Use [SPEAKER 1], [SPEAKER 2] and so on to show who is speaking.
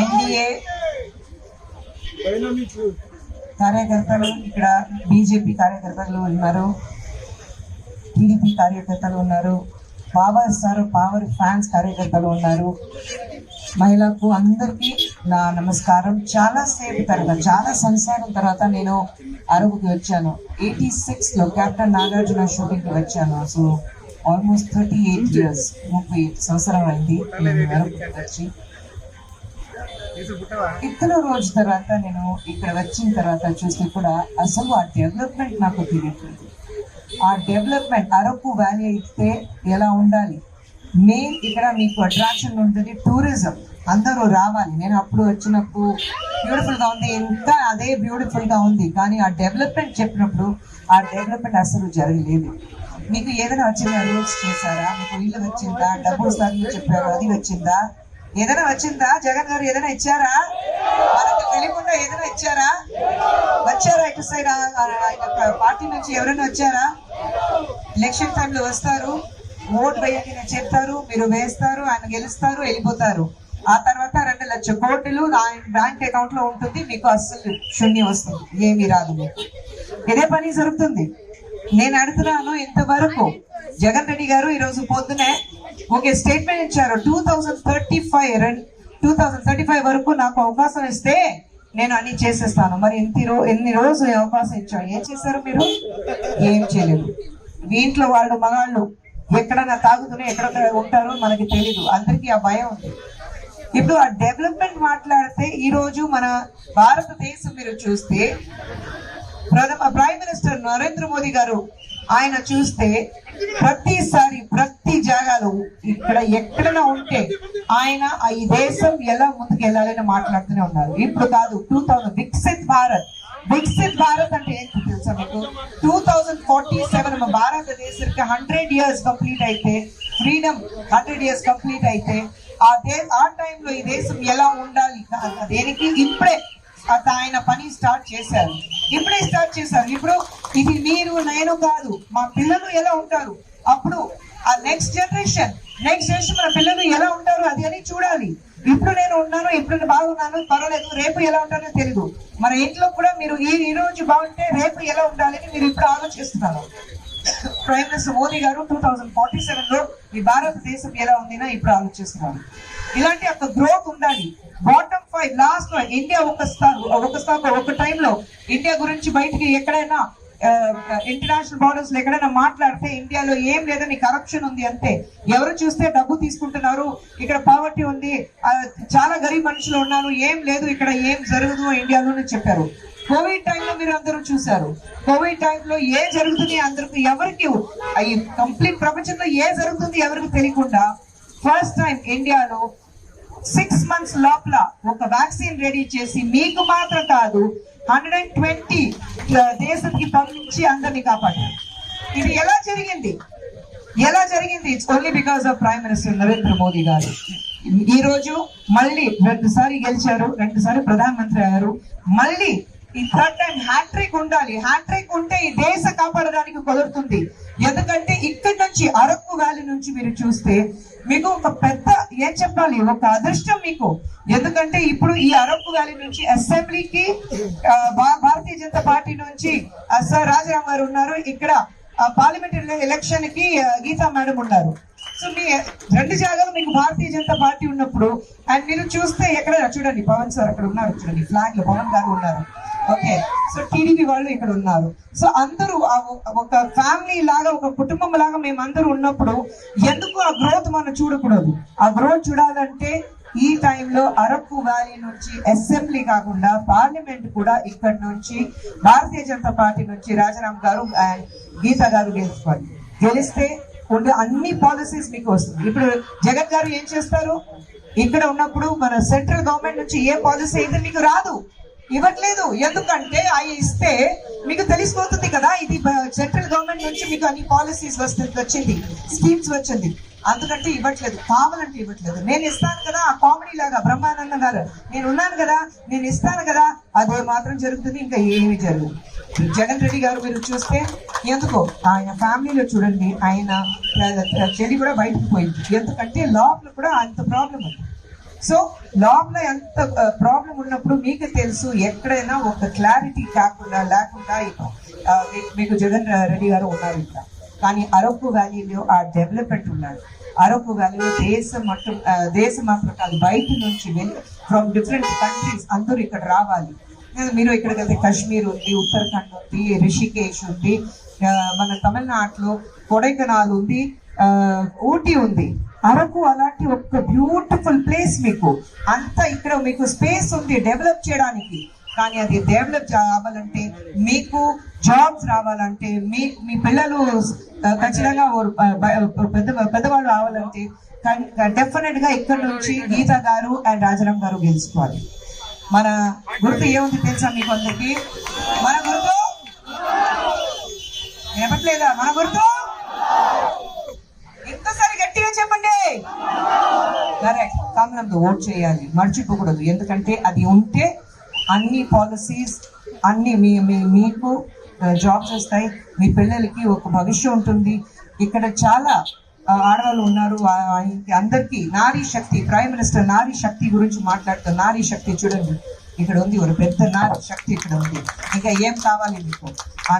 [SPEAKER 1] NDA కార్యకర్తలు ఇక్కడ BJP కార్యకర్తలు ఉన్నారు టీడీపీ కార్యకర్తలు ఉన్నారు పవర్ స్టార్ పవర్ ఫ్యాన్స్ కార్యకర్తలు ఉన్నారు. మహిళకు అందరికీ నా నమస్కారం. చాలా సేపు తర్వాత చాలా సంసారం తర్వాత నేను అరవుకి వచ్చాను. ఎయిటీ సిక్స్లో క్యాప్టెన్ కెప్టెన్ నాగార్జున షూటింగ్కి వచ్చాను. So almost thirty eight years ముప్పై సంవత్సరం అయింది నేను అరకుకి వచ్చి. ఇతర రోజు తర్వాత నేను ఇక్కడ వచ్చిన తర్వాత చూస్తే కూడా అసలు ఆ డెవలప్మెంట్ నాకు తెలియట్లేదు. ఆ డెవలప్మెంట్ అరకు వ్యాలీ అయితే ఎలా ఉండాలి? మెయిన్ ఇక్కడ మీకు అట్రాక్షన్ ఉంటుంది టూరిజం. అందరూ రావాలి. నేను అప్పుడు వచ్చినప్పుడు బ్యూటిఫుల్గా ఉంది ఇంకా అదే బ్యూటిఫుల్గా ఉంది. కానీ ఆ డెవలప్మెంట్ చెప్పినప్పుడు ఆ డెవలప్మెంట్ అసలు జరగలేదు. మీకు ఏదైనా వచ్చిందా రూల్స్ చేశారా? మీకు ఇల్లు వచ్చిందా? డబ్బులు సార్లు చెప్పారు? అది వచ్చిందా? ఏదైనా వచ్చిందా? జగన్ గారు ఏదైనా ఇచ్చారా? మనకు తెలియకుండా ఏదైనా ఇచ్చారా? వచ్చారా ఇటు సైడ్ పార్టీ నుంచి ఎవరైనా వచ్చారా? ఎలక్షన్ టైంలో వస్తారు ఓట్ వేయండి చెప్తారు మీరు వేస్తారు ఆయన గెలుస్తారు వెళ్ళిపోతారు. ఆ తర్వాత రెండు లక్షల కోట్లు ఆయన బ్యాంక్ అకౌంట్లో ఉంటుంది మీకు అస్సలు శూన్యం వస్తుంది ఏమీ రాదు మీకు. ఇదే పని జరుగుతుంది. నేను అడుగుతున్నాను ఇంతవరకు జగన్ రెడ్డి గారు ఈరోజు పొద్దునే ఒక స్టేట్మెంట్ ఇచ్చారు. Two thousand thirty five two thousand thirty five వరకు నాకు అవకాశం ఇస్తే నేను అన్ని చేసేస్తాను. మరి ఎన్ని రో ఎన్ని రోజులు అవకాశం ఇచ్చారు? ఏం చేశారు మీరు? ఏం చేయలేదు. దీంట్లో వాళ్ళు మగాళ్ళు ఎక్కడన్నా తాగుతూనే ఎక్కడ ఉంటారో మనకి తెలీదు. అందరికీ ఆ భయం ఉంది. ఇప్పుడు ఆ డెవలప్మెంట్ మాట్లాడితే ఈ రోజు మన భారతదేశం మీరు చూస్తే ప్రథమ ప్రైమ్ మినిస్టర్ నరేంద్ర మోదీ గారు ఆయన చూస్తే ప్రతిసారి ప్రతి జాగాలో ఇక్కడ ఎక్కడైనా ఉంటే ఆయన ఆ ఈ దేశం ఎలా ముందుకు వెళ్ళాలని మాట్లాడుతూనే ఉన్నారు. ఇప్పుడు కాదు టూ థౌజండ్ వికసిత్ భారత్. వికసిత్ భారత్ అంటే ఏంటి తెలుసా మీకు? టూ థౌజండ్ ఫార్టీ సెవెన్ భారతదేశానికి హండ్రెడ్ ఇయర్స్ కంప్లీట్ అయితే ఫ్రీడమ్ హండ్రెడ్ ఇయర్స్ కంప్లీట్ అయితే ఆ దే ఆ టైంలో ఈ దేశం ఎలా ఉండాలి? దేనికి? ఇప్పుడే ఆయన పని స్టార్ట్ చేశారు. ఇప్పుడే స్టార్ట్ చేశారు. ఇప్పుడు ఇది మీరు నేను కాదు. మా పిల్లలు ఎలా ఉంటారు? అప్పుడు ఆ నెక్స్ట్ జనరేషన్ నెక్స్ట్ జనరేషన్ మన పిల్లలు ఎలా ఉంటారు అది అని చూడాలి. ఇప్పుడు నేను ఉన్నాను ఇప్పుడు బాగున్నాను పర్వాలేదు రేపు ఎలా ఉంటానో తెలియదు మన ఇంట్లో కూడా మీరు ఈ ఈ రోజు బాగుంటే రేపు ఎలా ఉండాలని మీరు ఇప్పుడు ఆలోచిస్తున్నారు. ప్రైమ్ మినిస్టర్ మోదీ గారు టూ థౌజండ్ ఫార్టీ సెవెన్లో ఈ భారతదేశం ఎలా ఉందినా ఇప్పుడు ఆలోచిస్తున్నారు. ఇలాంటి ఒక గ్రోత్ ఉండాలి. బాటమ్ ఫైవ్ లాస్ట్లో ఇండియా ఒక స్థా- ఒక స్థాయి ఒక టైంలో ఇండియా గురించి బయటికి ఎక్కడైనా ఇంటర్నేషనల్ బార్డర్స్లో ఎక్కడైనా మాట్లాడితే ఇండియాలో ఏం లేదని కరప్షన్ ఉంది అంతే ఎవరు చూస్తే డబ్బు తీసుకుంటున్నారు ఇక్కడ పావర్టీ ఉంది చాలా గరీబ్ మనుషులు ఉన్నారు ఏం లేదు ఇక్కడ ఏం జరగదు ఇండియాలోనే చెప్పారు. కోవిడ్ టైంలో మీరు అందరూ చూశారు. కోవిడ్ టైంలో ఏ జరుగుతుంది అందరికి ఎవరికి కంప్లీట్ ప్రపంచంలో ఏ జరుగుతుంది ఎవరికి తెలియకుండా ఫస్ట్ టైం ఇండియాలో సిక్స్ మంత్స్ లోపల ఒక వ్యాక్సిన్ రెడీ చేసి మీకు మాత్రం కాదు హండ్రెడ్ అండ్ ట్వంటీ దేశానికి పంపించి అందరినీ కాపాడారు. ఇది ఎలా జరిగింది? ఎలా జరిగింది? It's only because of prime minister Narendra Modi garu. ఈ రోజు మళ్ళీ రెండుసారి గెలిచారు రెండుసారి ప్రధానమంత్రి అయ్యారు. మళ్ళీ ఈ థర్డ్ టైం హ్యాట్రిక్ ఉండాలి. హ్యాట్రిక్ ఉంటే ఈ దేశ కాపాడడానికి కుదురుతుంది. ఎందుకంటే ఇక్కడి నుంచి అరకు వ్యాలీ నుంచి మీరు చూస్తే మీకు ఒక పెద్ద ఏం చెప్పాలి? ఒక అదృష్టం మీకు. ఎందుకంటే ఇప్పుడు ఈ అరబ్ వ్యాలీ నుంచి అసెంబ్లీకి భారతీయ జనతా పార్టీ నుంచి సార్ రాజారాం గారు ఉన్నారు. ఇక్కడ పార్లమెంట్ ఎలక్షన్కి గీతా మేడం ఉన్నారు. సో మీ రెండు జాగాలు మీకు భారతీయ జనతా పార్టీ ఉన్నప్పుడు అండ్ మీరు చూస్తే ఎక్కడ చూడండి పవన్ సార్ అక్కడ ఉన్నారు చూడండి ఫ్లాగ్లో పవన్ గారు ఉన్నారు. ఓకే సో టీడీపీ వాళ్ళు ఇక్కడ ఉన్నారు. సో అందరూ ఒక- ఫ్యామిలీ లాగా ఒక కుటుంబం లాగా మేము అందరూ ఉన్నప్పుడు ఎందుకు ఆ గ్రోత్ మనం చూడకూడదు? ఆ గ్రోత్ చూడాలంటే ఈ టైంలో అరకు వ్యాలీ నుంచి అసెంబ్లీ కాకుండా పార్లమెంట్ కూడా ఇక్కడ నుంచి భారతీయ జనతా పార్టీ నుంచి రాజారాం గారు అండ్ గీతా గారు గెలుచుకోవాలి. గెలిస్తే ఉండే అన్ని పాలసీస్ మీకు వస్తుంది. ఇప్పుడు జగన్ గారు ఏం చేస్తారు? ఇక్కడ ఉన్నప్పుడు మన సెంట్రల్ గవర్నమెంట్ నుంచి ఏ పాలసీ అయితే మీకు రాదు. ఇవ్వట్లేదు. ఎందుకంటే అవి ఇస్తే మీకు తెలిసిపోతుంది కదా ఇది సెంట్రల్ గవర్నమెంట్ నుంచి మీకు అన్ని పాలసీస్ వస్తుంది వచ్చింది స్కీమ్స్ వచ్చింది. అందుకంటే ఇవ్వట్లేదు కావాలంటే ఇవ్వట్లేదు. నేను ఇస్తాను కదా ఆ కామెడీ లాగా బ్రహ్మానందం గారు నేను ఉన్నాను కదా నేను ఇస్తాను కదా అదే మాత్రం జరుగుతుంది ఇంకా ఏమి జరగదు. జగన్ రెడ్డి గారు మీరు చూస్తే ఎందుకో ఆయన ఫ్యామిలీలో చూడండి ఆయన చెల్లి కూడా బయటకు పోయింది. ఎందుకంటే లోపల కూడా అంత ప్రాబ్లం ఉంది. సో లోపల ఎంత ప్రాబ్లం ఉన్నప్పుడు మీకు తెలుసు ఎక్కడైనా ఒక క్లారిటీ కాకుండా లేకుండా మీకు జగన్ రెడ్డి గారు ఉన్నారు ఇక్కడ కానీ అరకు వ్యాలీలో ఆ డెవలప్మెంట్ ఉన్నారు అరకు వ్యాలీలో దేశం మొత్తం దేశం మాత్రం కాదు బయట నుంచి వెళ్ళి ఫ్రమ్ డిఫరెంట్ కంట్రీస్ అందరూ ఇక్కడ రావాలి. మీరు ఇక్కడికి వెళ్తే కాశ్మీర్ ఉంది ఉత్తరాఖండ్ ఉంది రిషికేష్ ఉంది మన తమిళనాడులో కొడైకనాల్ ఉంది ఊటీ ఉంది. అరకు అలాంటి ఒక బ్యూటిఫుల్ ప్లేస్ మీకు. అంతా ఇక్కడ మీకు స్పేస్ ఉంది డెవలప్ చేయడానికి. కానీ అది డెవలప్ కావాలంటే మీకు జాబ్స్ రావాలంటే మీ మీ పిల్లలు ఖచ్చితంగా పెద్ద పెద్దవాళ్ళు రావాలంటే డెఫినెట్గా ఇక్కడ నుంచి గీత గారు అండ్ రాజరామ్ గారు గెలుచుకోవాలి. మన గుర్తు ఏముంది తెలుసా మీకు అందరికి? మన గుర్తు? ఏమట్లేదా మన గుర్తు? కరెక్ట్ కమలంతో ఓట్ చేయాలి. మర్చిపోకూడదు ఎందుకంటే అది ఉంటే అన్ని పాలసీస్ అన్ని మీ మీకు జాబ్స్ వస్తాయి. మీ పిల్లలకి ఒక భవిష్యం ఉంటుంది. ఇక్కడ చాలా ఆడవాళ్ళు ఉన్నారు. అందరికీ నారీ శక్తి ప్రైమ్ మినిస్టర్ నారీ శక్తి గురించి మాట్లాడుతారు నారీ శక్తి చూడండి. ఇక్కడ ఉంది ఒక పెద్ద నారీ శక్తి ఇక్కడ ఉంది. ఇంకా ఏం కావాలి మీకు?